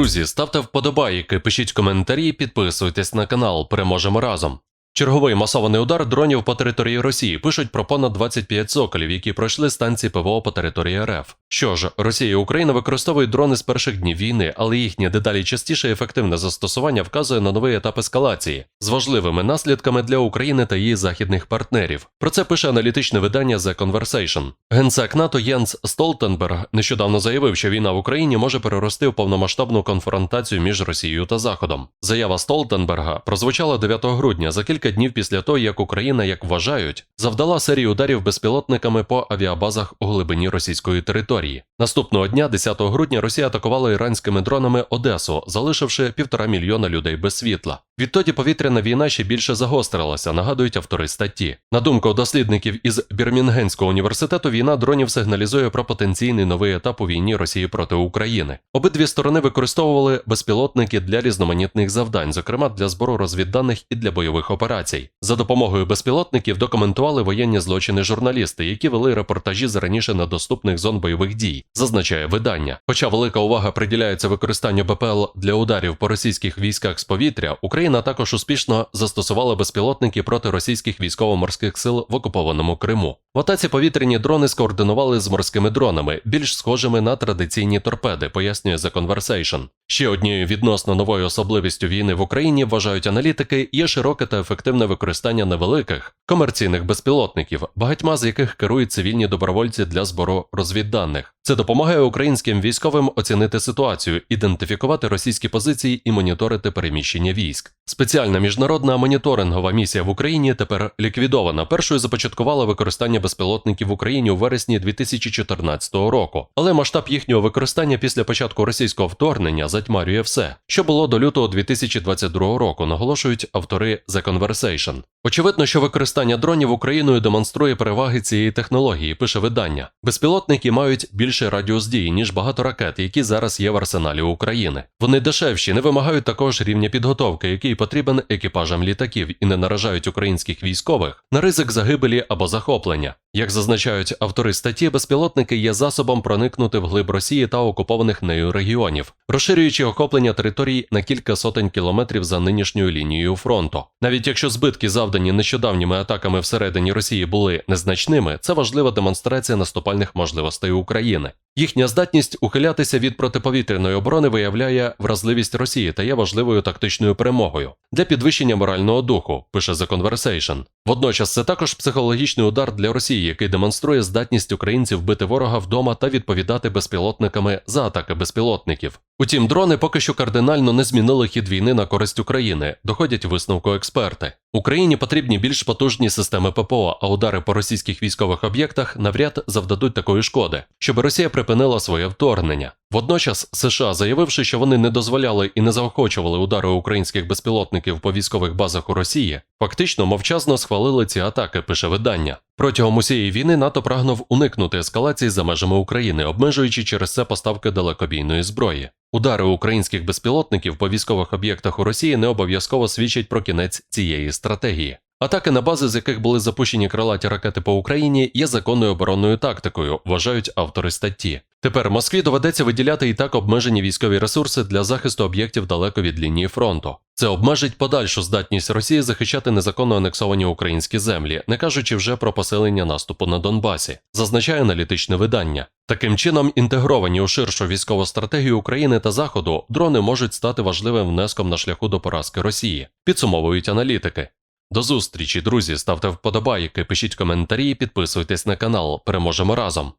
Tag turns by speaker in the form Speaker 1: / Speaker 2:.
Speaker 1: Друзі, ставте вподобайки, пишіть коментарі, підписуйтесь на канал. Переможемо разом. Черговий масований удар дронів по території Росії пишуть про понад 25 соколів, які пройшли станції ПВО по території РФ. Що ж, Росія і Україна використовують дрони з перших днів війни, але їхнє дедалі частіше ефективне застосування вказує на новий етап ескалації з важливими наслідками для України та її західних партнерів. Про це пише аналітичне видання The Conversation. Генсек НАТО Єнс Столтенберг нещодавно заявив, що війна в Україні може перерости в повномасштабну конфронтацію між Росією та Заходом. Заява Столтенберга прозвучала 9 грудня за кілька днів після того, як Україна, як вважають, завдала серію ударів безпілотниками по авіабазах у глибині російської території. Наступного дня, 10 грудня, Росія атакувала іранськими дронами Одесу, залишивши півтора мільйона людей без світла. Відтоді повітряна війна ще більше загострилася, нагадують автори статті. На думку дослідників із Бірмінгенського університету, війна дронів сигналізує про потенційний новий етап у війні Росії проти України. Обидві сторони використовували безпілотники для різноманітних завдань, зокрема для збору розвідданих і для бойових операцій. За допомогою безпілотників документували воєнні злочини журналісти, які вели репортажі з раніше недоступних зон бойових дій, зазначає видання. Хоча велика увага приділяється використанню БПЛ для ударів по російських військах з повітря, Україна також успішно застосувала безпілотники проти російських військово-морських сил в окупованому Криму. В атаці повітряні дрони скоординували з морськими дронами, більш схожими на традиційні торпеди, пояснює The Conversation. Ще однією відносно новою особливістю війни в Україні вважають аналітики є широке та ефективне використання невеликих комерційних безпілотників, багатьма з яких керують цивільні добровольці для збору розвідданих. Це допомагає українським військовим оцінити ситуацію, ідентифікувати російські позиції і моніторити переміщення військ. Спеціальна міжнародна моніторингова місія в Україні тепер ліквідована. Першою започаткувала використання безпілотників в Україні у вересні 2014 року. Але масштаб їхнього використання після початку російського вторгнення затьмарює все, що було до лютого 2022 року, наголошують автори The Conversation. Очевидно, що використання дронів Україною демонструє переваги цієї технології, пише видання. Безпілотники мають більший радіус дії, ніж багато ракет, які зараз є в арсеналі України. Вони дешевші, не вимагають також рівня підготовки, який потрібен екіпажам літаків, і не наражають українських військових на ризик загибелі або захоплення. Як зазначають автори статті, безпілотники є засобом проникнути в глиб Росії та окупованих нею регіонів, розширюючи охоплення територій на кілька сотень кілометрів за нинішньою лінією фронту. Навіть якщо збитки, завдані нещодавніми атаками всередині Росії, були незначними, це важлива демонстрація наступальних можливостей України. Їхня здатність ухилятися від протиповітряної оборони виявляє вразливість Росії та є важливою тактичною перемогою для підвищення морального духу, пише The Conversation. Водночас це також психологічний удар для Росії, який демонструє здатність українців бити ворога вдома та відповідати безпілотниками за атаки безпілотників. Утім, дрони поки що кардинально не змінили хід війни на користь України, доходять висновку експерти. Україні потрібні більш потужні системи ППО, а удари по російських військових об'єктах навряд завдадуть такої шкоди, щоб Росія припинила своє вторгнення. Водночас США, заявивши, що вони не дозволяли і не заохочували удари українських безпілотників по військових базах у Росії, фактично мовчазно схвалили ці атаки, пише видання. Протягом усієї війни НАТО прагнув уникнути ескалації за межами України, обмежуючи через це поставки далекобійної зброї. Удари українських безпілотників по військових об'єктах у Росії не обов'язково свідчать про кінець цієї стратегії. Атаки на бази, з яких були запущені крилаті ракети по Україні, є законною оборонною тактикою, вважають автори статті. Тепер Москві доведеться виділяти і так обмежені військові ресурси для захисту об'єктів далеко від лінії фронту. Це обмежить подальшу здатність Росії захищати незаконно анексовані українські землі, не кажучи вже про посилення наступу на Донбасі, зазначає аналітичне видання. Таким чином, інтегровані у ширшу військову стратегію України та Заходу, дрони можуть стати важливим внеском на шляху до поразки Росії, підсумовують аналітики. До зустрічі, друзі. Ставте вподобайки, пишіть коментарі, підписуйтесь на канал. Переможемо разом.